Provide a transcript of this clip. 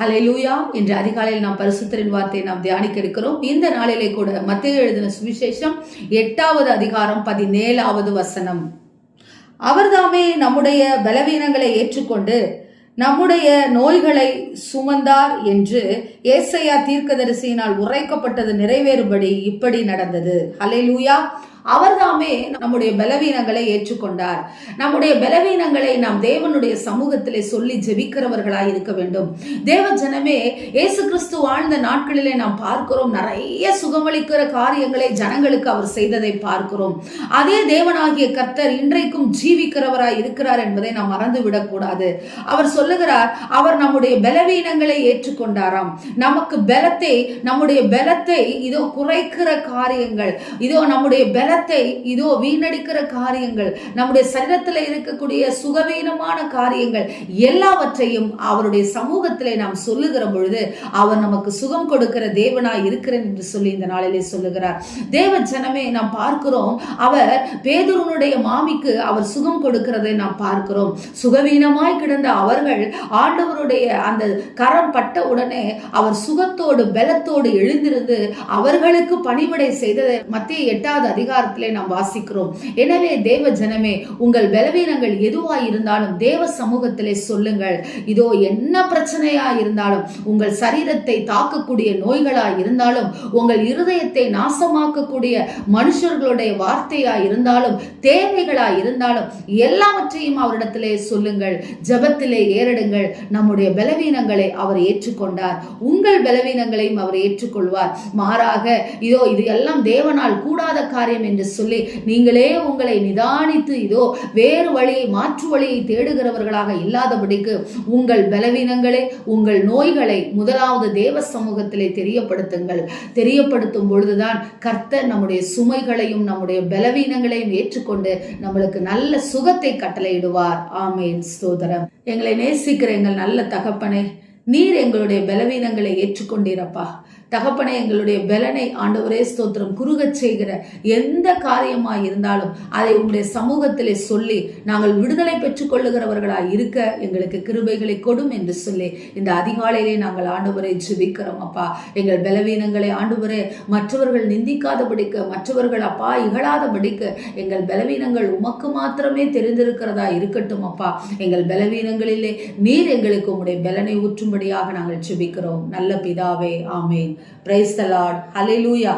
ஹலை லூயா என்று அதிகாலையில் நாம் பரிசுத்தரின் வார்த்தையை நாம் தியானிக்க இருக்கிறோம். இந்த நாளிலே கூட மத்திய எழுதின சுவிசேஷம் எட்டாவது அதிகாரம் பதினேழாவது வசனம். அவர்தாமே நம்முடைய பலவீனங்களை ஏற்றுக்கொண்டு நம்முடைய நோய்களை சுமந்தார் என்று ஏசையா தீர்க்கதரிசியினால் உரைக்கப்பட்டது நிறைவேறும்படி இப்படி நடந்தது. ஹalleluya. அவர்தாமே நம்முடைய பலவீனங்களை ஏற்றுக்கொண்டார். நம்முடைய பலவீனங்களை நாம் தேவனுடைய சமூகத்திலே சொல்லி ஜெபிக்கிறவர்களாய் இருக்க வேண்டும். தேவ ஜனமே இயேசு கிறிஸ்து வாழ்ந்த நாட்களிலே நாம் பார்க்கிறோம். நிறைய சுகமளிக்கிற காரியங்களை ஜனங்களுக்கு அவர் செய்ததை பார்க்கிறோம். அதே தேவனாகிய கர்த்தர் இன்றைக்கும் ஜீவிக்கிறவராய் இருக்கிறார் என்பதை நாம் மறந்து விடக்கூடாது அவர் சொல்லுகிறார் அவர் நம்முடைய பலவீனங்களை ஏற்றுக்கொண்டாராம். நமக்கு பலத்தை நம்முடைய பலத்தை இதோ குறைக்கிற காரியங்கள் இதோ நம்முடைய பலத்தை இதோ வீணடிக்கிற காரியங்கள் நம்முடைய சரீரத்தில் இருக்கக்கூடிய சுகவீனமான காரியங்கள் எல்லாவற்றையும் அவருடைய சமூகத்திலே நாம் சொல்லுகிற பொழுது அவர் நமக்கு சுகம் கொடுக்கிற தேவனாய் இருக்கிறேன் என்று சொல்லி இந்த நாளிலே சொல்லுகிறார். தேவ ஜனமே நாம் பார்க்கிறோம் அவர் பேதுருனுடைய மாமிக்கு அவர் சுகம் கொடுக்கிறதை நாம் பார்க்கிறோம். சுகவீனமாய் கிடந்த அவர்கள் ஆண்டவருடைய அந்த கரம் பட்ட உடனே அவர் சுகத்தோடு பலத்தோடு எழுந்திருந்து அவர்களுக்கு பணிவிடை செய்ததை மத்திய எட்டாவது அதிகாரம் அதிகாரத்திலே நாம் வாசிக்கிறோம். எனவே தேவ ஜனமே உங்கள் பலவீனங்கள் எதுவாக இருந்தாலும் தேவ சமூகத்திலே சொல்லுங்கள். இதோ என்ன பிரச்சனையா இருந்தாலும் உங்கள் சரீரத்தை தாக்கக்கூடிய நோய்களா இருந்தாலும் உங்கள் இருதயத்தை நாசமாக்கக்கூடிய மனுஷர்களுடைய வார்த்தையா இருந்தாலும் தேவைகளா இருந்தாலும் எல்லாவற்றையும் அவரிடத்திலே சொல்லுங்கள். ஜபத்திலே ஏறடுங்கள். நம்முடைய பலவீனங்களை அவர் ஏற்றுக்கொண்டார். உங்கள் பலவீனங்களையும் அவர் ஏற்றுக்கொள்வார். மாறாக இதோ இது எல்லாம் தேவனால் கூடாத காரியம் என்று சொல்லி நீங்களே உங்களை நிதானித்து இதோ வேறு வழியை மாற்று வழியை தேடுகிறவர்களாக இல்லாதபடிக்கு உங்கள் பலவீனங்களை உங்கள் நோய்களை முதலாவது தேவ சமூகத்திலே தெரியப்படுத்துங்கள். தெரியப்படுத்தும் பொழுதுதான் கர்த்தர் நம்முடைய சுமைகளையும் நம்முடைய பலவீனங்களையும் ஏற்றுக்கொண்டு நம்மளுக்கு நல்ல சுகத்தை கட்டளையிடுவார். ஆமேன். ஸ்தோதரம் எங்களை நேசிக்கிற எங்கள் நல்ல தகப்பனை நீர் எங்களுடைய பலவீனங்களை ஏற்றுக்கொண்டீரப்பா. தகப்பனை எங்களுடைய பலனை ஆண்டவரே ஸ்தோத்திரம். குறுகச் செய்கிற எந்த காரியமாக இருந்தாலும் அதை உங்களுடைய சமூகத்திலே சொல்லி நாங்கள் விடுதலை பெற்றுக்கொள்ளுகிறவர்களாக இருக்க எங்களுக்கு கிருபைகளை கொடும் என்று சொல்லி இந்த அதிகாலையிலே நாங்கள் ஆண்டவரை ஜிபிக்கிறோம் அப்பா. எங்கள் பலவீனங்களை ஆண்டவரே மற்றவர்கள் நிந்திக்காதபடிக்க மற்றவர்கள் அப்பா இகழாதபடிக்கு எங்கள் பலவீனங்கள் உமக்கு மாத்திரமே தெரிந்திருக்கிறதா இருக்கட்டும் அப்பா. எங்கள் பலவீனங்களிலே நீர் எங்களுக்கு உங்களுடைய பலனை ஊற்றும்படியாக நாங்கள் ஜெபிக்கிறோம். நல்ல பிதாவே ஆமேன். பிரைஸ் த லார்ட் லூயா